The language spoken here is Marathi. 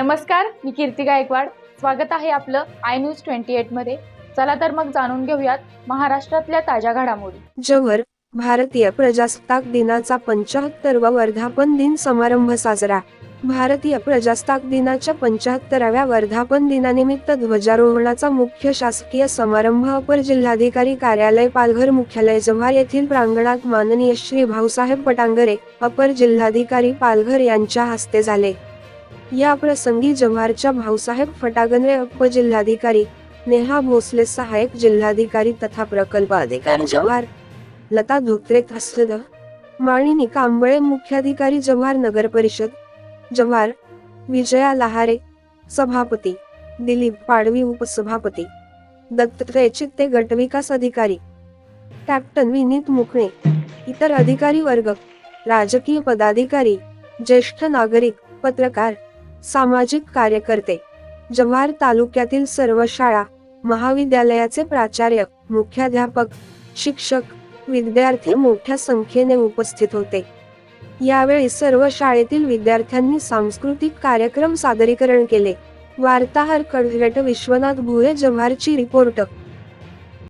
नमस्कार मी कीर्ती गायकवाड. स्वागत आहे आपलं आय न्यूज ट्वेंटी एटमध्ये. चला तर मग जाणून घेऊयात महाराष्ट्रातल्या ताज्या घडामोडी. जवर भारतीय प्रजासत्ताक दिनाचा पंचाहत्तरवा वर्धापन दिन समारंभ साजरा. भारतीय प्रजासत्ताक दिनाच्या पंचाहत्तराव्या वर्धापन दिनानिमित्त ध्वजारोहणाचा मुख्य शासकीय समारंभ अपर जिल्हाधिकारी कार्यालय पालघर मुख्यालय जव्हार येथील प्रांगणात माननीय श्री भाऊसाहेब पटांगरे अपर जिल्हाधिकारी पालघर यांच्या हस्ते झाले. या प्रसंगी जव्हारच्या भाऊसाहेब फटागनरे उपजिल्हाधिकारी नेहा भोसले सहाय्यक जिल्हाधिकारी तथा प्रकल्प अधिकारी जव्हार लता धोत्रे तहसील माळिनी कांबळे मुख्याधिकारी जव्हार नगर परिषद जव्हार विजया लहारे सभापती दिलीप पाडवी उपसभापती दत्तात्रय चित्ते गटविकास अधिकारी कॅप्टन विनीत मुकणे इतर अधिकारी वर्ग राजकीय पदाधिकारी ज्येष्ठ नागरिक पत्रकार सामाजिक कार्यकर्ते जव्हार तालुक्यातील सर्व शाळा महाविद्यालयाचे प्राचार्य मुख्याध्यापक शिक्षक विद्यार्थी मोठ्या संख्येने उपस्थित होते. यावेळी सर्व शाळेतील विद्यार्थ्यांनी सांस्कृतिक कार्यक्रम सादरीकरण केले. वार्ताहर कडवेट विश्वनाथ भुये जव्हारची रिपोर्ट.